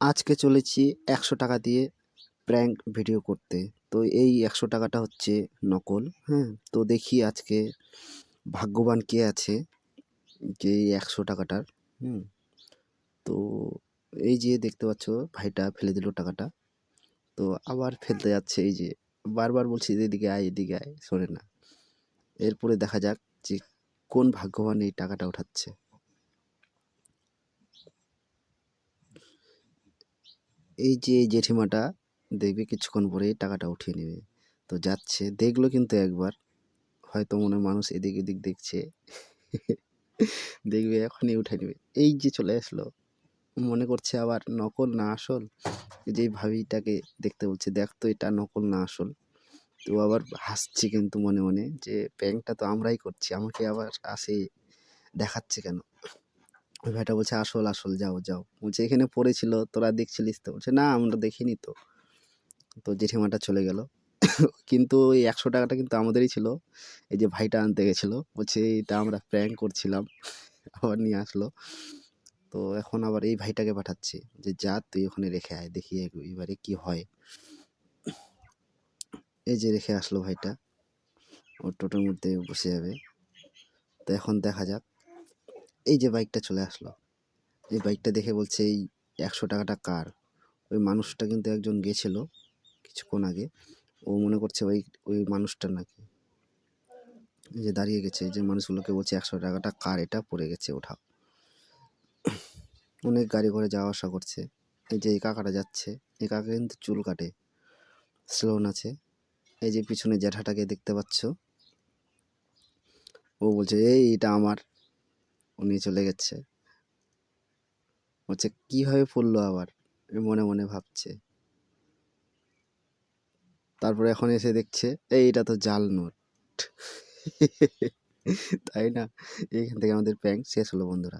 আজকে চলেছি একশো টাকা দিয়ে প্র্যাঙ্ক ভিডিও করতে। তো এই একশো টাকাটা হচ্ছে নকল হ্যাঁ? তো দেখি আজকে ভাগ্যবান কে আছে যে এই একশো টাকাটার, হুম? তো এই যে দেখতে পাচ্ছ, ভাইটা ফেলে দিল টাকাটা। তো আবার ফেলতে যাচ্ছে, এই যে বারবার বলছি, এদিকে আয় এদিকে আয় শোনে না। এরপরে দেখা যাক যে কোন ভাগ্যবান এই টাকাটা ওঠাচ্ছে এই যে জেঠিমাটা দেখবে কিছুক্ষণ পরেই টাকাটা উঠিয়ে নেবে। তো যাচ্ছে, দেখল কিন্তু একবার। হয়তো মনে মানুষ এদিক এদিক দেখছে। দেখবে এখনই উঠে নেবে। এই যে চলে আসলো। মনে করছে আবার নকল না আসল। যে ভাবিটাকে দেখতে বলছে, দেখ তো এটা নকল না আসল। তো আবার হাসছে কিন্তু মনে মনে যে প্র্যাঙ্কটা তো আমরাই করছি। আমাকে আবার আসে, দেখাচ্ছে কেন? ওই ভাইটা বলছে, আসল আসল, যাও যাও। বলছে, এখানে পড়েছিল, তোরা দেখছিলিস তো? বলছে, না, আমরা দেখিনি তো। তো জেঠিমাটা চলে গেল। কিন্তু ওই একশো টাকাটা কিন্তু আমাদেরই ছিল। এই যে ভাইটা আনতে গেছিল, বলছে এটা আমরা প্র্যাঙ্ক করছিলাম। আবার নিয়ে আসলো। তো এখন আবার এই ভাইটাকে পাঠাচ্ছি যে, যা, তুই ওখানে রেখে আয়, দেখি এবারে কি হয়। এই যে রেখে আসলো ভাইটা। ওর টোটোর মধ্যে বসে যাবে। তো এখন দেখা যাক। এই যে বাইকটা চলে আসলো এই বাইকটা দেখে বলছে, এই একশো টাকাটা কার? ওই মানুষটা কিন্তু একজন গেছিল কিছুক্ষণ আগে, ও মনে করছে ওই ওই মানুষটা নাকি। এই যে দাঁড়িয়ে গেছে যে মানুষগুলোকে বলছে, একশো টাকাটা কার? এটা পড়ে গেছে ওঠা। অনেক গাড়ি ঘোড়ে যাওয়া আসা করছে। এই যে এই কাকাটা যাচ্ছে, এই কাকা কিন্তু চুল কাটে স্লোন আছে এই যে পিছনে জ্যাঠাটাকে দেখতে পাচ্ছ, ও বলছে, এই, এটা আমার। উনি চলে গেছে। হচ্ছে কীভাবে পড়ল আবার? মনে মনে ভাবছে। তারপরে এখন এসে দেখছে, এই এটা তো জাল নোট। তাই না? এখান থেকে আমাদের প্র্যাঙ্ক শেষ হলো, বন্ধুরা।